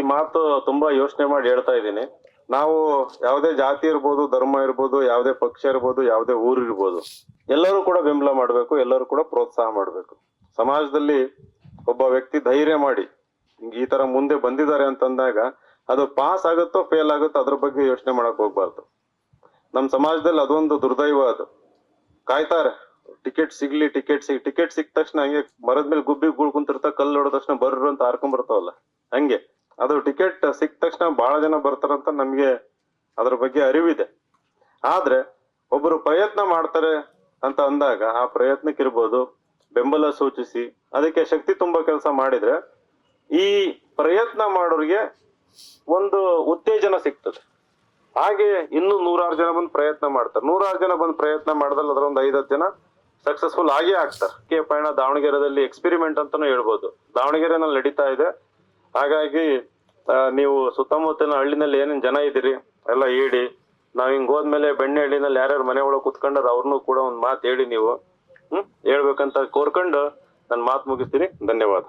ಈ ಮಾತು ತುಂಬಾ ಯೋಚನೆ ಮಾಡಿ ಹೇಳ್ತಾ ಇದ್ದೀನಿ. ನಾವು ಯಾವುದೇ ಜಾತಿ ಇರ್ಬೋದು, ಧರ್ಮ ಇರ್ಬೋದು, ಯಾವುದೇ ಪಕ್ಷ ಇರ್ಬೋದು, ಯಾವುದೇ ಊರು ಇರ್ಬೋದು, ಎಲ್ಲರೂ ಕೂಡ ಬೆಂಬಲ ಮಾಡಬೇಕು, ಎಲ್ಲರೂ ಕೂಡ ಪ್ರೋತ್ಸಾಹ ಮಾಡಬೇಕು. ಸಮಾಜದಲ್ಲಿ ಒಬ್ಬ ವ್ಯಕ್ತಿ ಧೈರ್ಯ ಮಾಡಿ ಈ ತರ ಮುಂದೆ ಬಂದಿದ್ದಾರೆ ಅಂತಂದಾಗ ಅದು ಪಾಸ್ ಆಗುತ್ತೋ ಫೇಲ್ ಆಗುತ್ತೋ ಅದ್ರ ಬಗ್ಗೆ ಯೋಚನೆ ಮಾಡಕ್ ಹೋಗ್ಬಾರ್ದು. ನಮ್ಮ ಸಮಾಜದಲ್ಲಿ ಅದೊಂದು ದುರ್ದೈವ ಅದು. ಕಾಯ್ತಾರೆ, ಟಿಕೆಟ್ ಸಿಗ್ಲಿ, ಟಿಕೆಟ್ ಸಿಗ್, ಟಿಕೆಟ್ ಸಿಕ್ಕ ತಕ್ಷಣ ಹಂಗೆ ಮರದ ಮೇಲೆ ಗುಬ್ಬಿ ಗುಳ್ ಕುಂತಿರ್ತಾ ಕಲ್ಲು ಹೊಡೆದ ತಕ್ಷಣ ಬರ್ರು ಅಂತ ಹಾರ್ಕೊಂಡ್ ಬರ್ತಾವಲ್ಲ, ಹಂಗೆ. ಅದು ಟಿಕೆಟ್ ಸಿಕ್ಕ ತಕ್ಷಣ ಬಹಳ ಜನ ಬರ್ತಾರಂತ ನಮ್ಗೆ ಅದ್ರ ಬಗ್ಗೆ ಅರಿವಿದೆ. ಆದ್ರೆ ಒಬ್ಬರು ಪ್ರಯತ್ನ ಮಾಡ್ತಾರೆ ಅಂತ ಅಂದಾಗ ಆ ಪ್ರಯತ್ನಕ್ಕಿರ್ಬೋದು ಬೆಂಬಲ ಸೂಚಿಸಿ, ಅದಕ್ಕೆ ಶಕ್ತಿ ತುಂಬಾ ಕೆಲಸ ಮಾಡಿದ್ರೆ ಈ ಪ್ರಯತ್ನ ಮಾಡೋರಿಗೆ ಒಂದು ಉತ್ತೇಜನ ಸಿಗ್ತದೆ. ಹಾಗೆ ಇನ್ನು ನೂರಾರು ಜನ ಬಂದು ಪ್ರಯತ್ನ ಮಾಡ್ತಾರೆ. ನೂರಾರು ಜನ ಬಂದು ಪ್ರಯತ್ನ ಮಾಡಿದಲ್ಲಿ ಅದರ ಒಂದು ಐದತ್ತು ಜನ ಸಕ್ಸಸ್ಫುಲ್ ಆಗೇ ಆಗ್ತಾರೆ. ಕೆ ಪಯಣ ದಾವಣಗೆರೆದಲ್ಲಿ ಎಕ್ಸ್ಪೆರಿಮೆಂಟ್ ಅಂತಾನು ಹೇಳ್ಬೋದು. ದಾವಣಗೆರೆನಲ್ಲಿ ನಡೀತಾ ಇದೆ. ಹಾಗಾಗಿ ನೀವು ಸುತ್ತಮುತ್ತಲಿನ ಹಳ್ಳಿನಲ್ಲಿ ಏನೇನ್ ಜನ ಇದ್ದೀರಿ, ಎಲ್ಲ ಹೇಳಿ. ನಾವ್ ಹಿಂಗ್ ಹೋದ್ಮೇಲೆ ಬೆಣ್ಣೆ ಹಳ್ಳಿನಲ್ಲಿ ಯಾರ್ಯಾರು ಮನೆ ಒಳಗೆ ಕುತ್ಕೊಂಡಾರ ಅವ್ರನ್ನೂ ಕೂಡ ಒಂದ್ ಮಾತು ಹೇಳಿ ನೀವು. ಹ್ಮ್? ಹೇಳ್ಬೇಕಂತ ಕೋರ್ಕೊಂಡು ನನ್ನ ಮಾತು ಮುಗಿಸ್ತೀನಿ. ಧನ್ಯವಾದ.